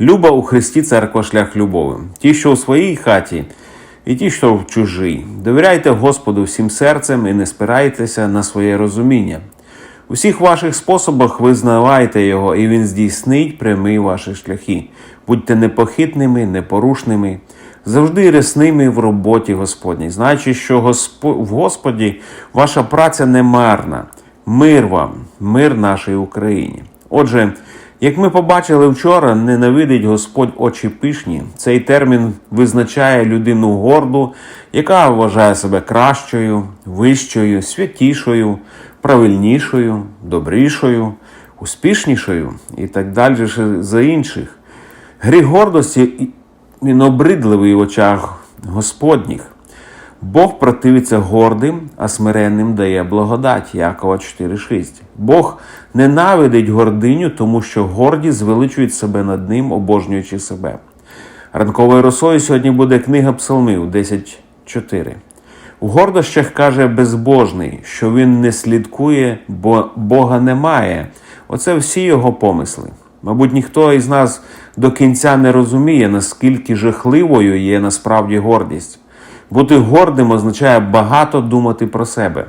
Люба у Христі церква шлях любови. Ті, що у своїй хаті, і ті, що в чужій. Довіряйте Господу всім серцем і не спирайтеся на своє розуміння. У всіх ваших способах визнавайте Його, і Він здійснить прямі ваші шляхи. Будьте непохитними, непорушними, завжди рясними в роботі Господній, знаючи, що в Господі ваша праця не марна. Мир вам, мир нашій Україні. Отже, як ми побачили вчора, ненавидить Господь очі пишні. Цей термін визначає людину горду, яка вважає себе кращою, вищою, святішою, правильнішою, добрішою, успішнішою і так далі за інших. Гріх гордості він обридливий в очах Господніх. Бог противиться гордим, а смиренним дає благодать. Якова 4.6. Бог ненавидить гординю, тому що горді звеличують себе над ним, обожнюючи себе. Ранковою росою сьогодні буде книга Псалмів 10.4. У гордощах каже безбожний, що він не слідкує, бо Бога немає. Оце всі його помисли. Мабуть, ніхто із нас до кінця не розуміє, наскільки жахливою є насправді гордість. Бути гордим означає багато думати про себе.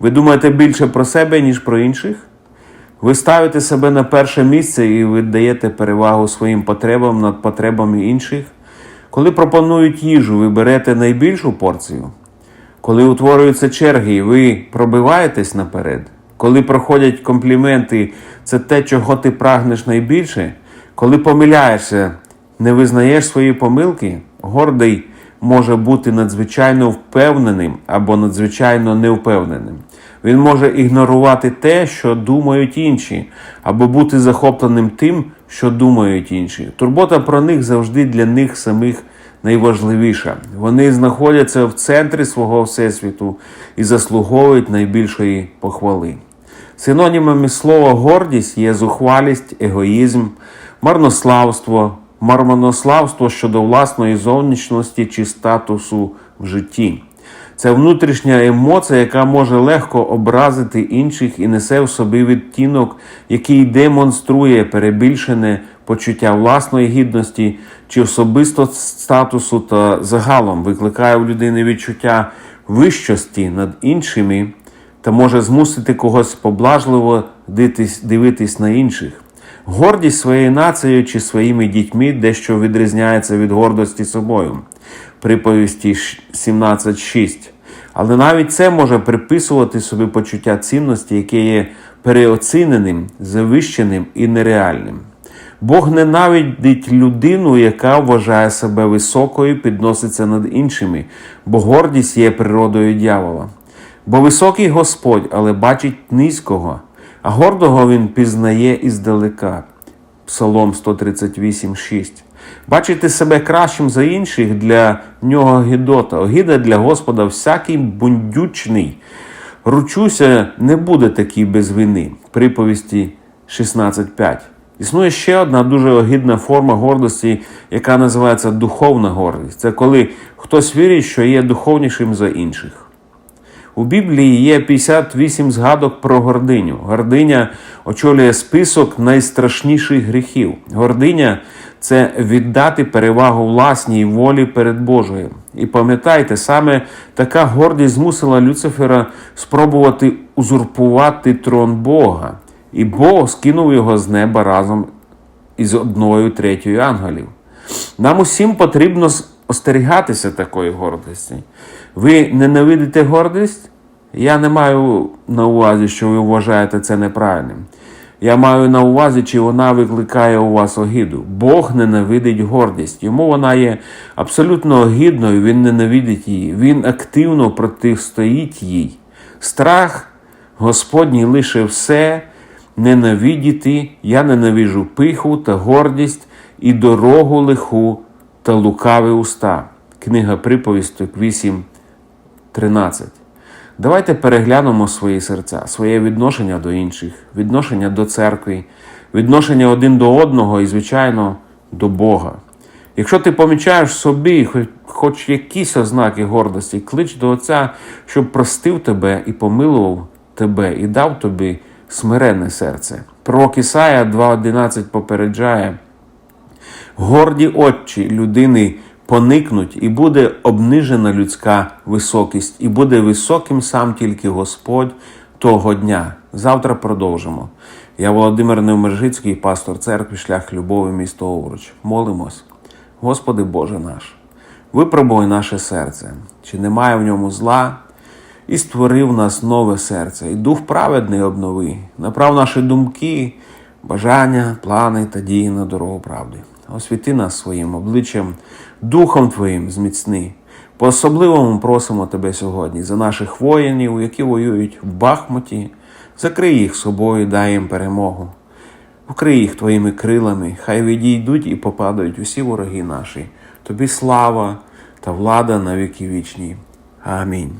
Ви думаєте більше про себе, ніж про інших? Ви ставите себе на перше місце і ви даєте перевагу своїм потребам над потребами інших. Коли пропонують їжу, ви берете найбільшу порцію. Коли утворюються черги, ви пробиваєтесь наперед. Коли проходять компліменти, це те, чого ти прагнеш найбільше. Коли помиляєшся, не визнаєш свої помилки, гордий може бути надзвичайно впевненим або надзвичайно невпевненим. Він може ігнорувати те, що думають інші, або бути захопленим тим, що думають інші. Турбота про них завжди для них самих найважливіша. Вони знаходяться в центрі свого всесвіту і заслуговують найбільшої похвали. Синонімами слова гордість є зухвалість, егоїзм, марнославство, мармонославство щодо власної зовнішності чи статусу в житті. Це внутрішня емоція, яка може легко образити інших і несе в собі відтінок, який демонструє перебільшене почуття власної гідності чи особисто статусу та загалом викликає в людини відчуття вищості над іншими та може змусити когось поблажливо дивитись, на інших. Гордість своєю нацією чи своїми дітьми дещо відрізняється від гордості собою. Приповісті 17.6. Але навіть це може приписувати собі почуття цінності, яке є переоціненим, завищеним і нереальним. Бог ненавидить людину, яка вважає себе високою, підноситься над іншими, бо гордість є природою дьявола. Бо високий Господь, але бачить низького, а гордого він пізнає іздалека. Псалом 138,6. Бачити себе кращим за інших для нього гідота. Огіда для Господа всякий бундючний. Ручуся, не буде такий без вини. Приповісті 16.5. Існує ще одна дуже огідна форма гордості, яка називається духовна гордість. Це коли хтось вірить, що є духовнішим за інших. У Біблії є 58 згадок про гординю. Гординя очолює список найстрашніших гріхів. Гординя це віддати перевагу власній волі перед Божою. І пам'ятайте, саме така гордість змусила Люцифера спробувати узурпувати трон Бога. І Бог скинув його з неба разом із одною третьою ангелів. Нам усім потрібно остерігатися такої гордості. Ви ненавидите гордість? Я не маю на увазі, що ви вважаєте це неправильним. Я маю на увазі, чи вона викликає у вас огіду. Бог ненавидить гордість. Йому вона є абсолютно огідною, він ненавидить її. Він активно протистоїть їй. Страх Господній лише все ненавидіти. Я ненавижу пиху та гордість і дорогу лиху та лукаві уста. Книга приповісток 8.13. Давайте переглянемо свої серця, своє відношення до інших, відношення до церкви, відношення один до одного і, звичайно, до Бога. Якщо ти помічаєш собі хоч, якісь ознаки гордості, клич до Отця, щоб простив тебе і помилував тебе, і дав тобі смирене серце. Пророк Ісая 2.11 попереджає. Горді очі людини поникнуть, і буде обнижена людська високість, і буде високим сам тільки Господь того дня. Завтра продовжимо. Я Володимир Невмержицький, пастор церкви, шлях любові, місто Овруч. Молимось. Господи Боже наш, випробуй наше серце, чи немає в ньому зла, і створив нас нове серце, і дух праведний обнови, направ наші думки, бажання, плани та дії на дорогу правди. Освіти нас своїм обличчям, Духом Твоїм зміцни. По особливому просимо Тебе сьогодні за наших воїнів, які воюють в Бахмуті. Закрий їх собою, дай їм перемогу. Вкрий їх твоїми крилами, хай відійдуть і попадають усі вороги наші. Тобі слава та влада на віки вічні. Амінь.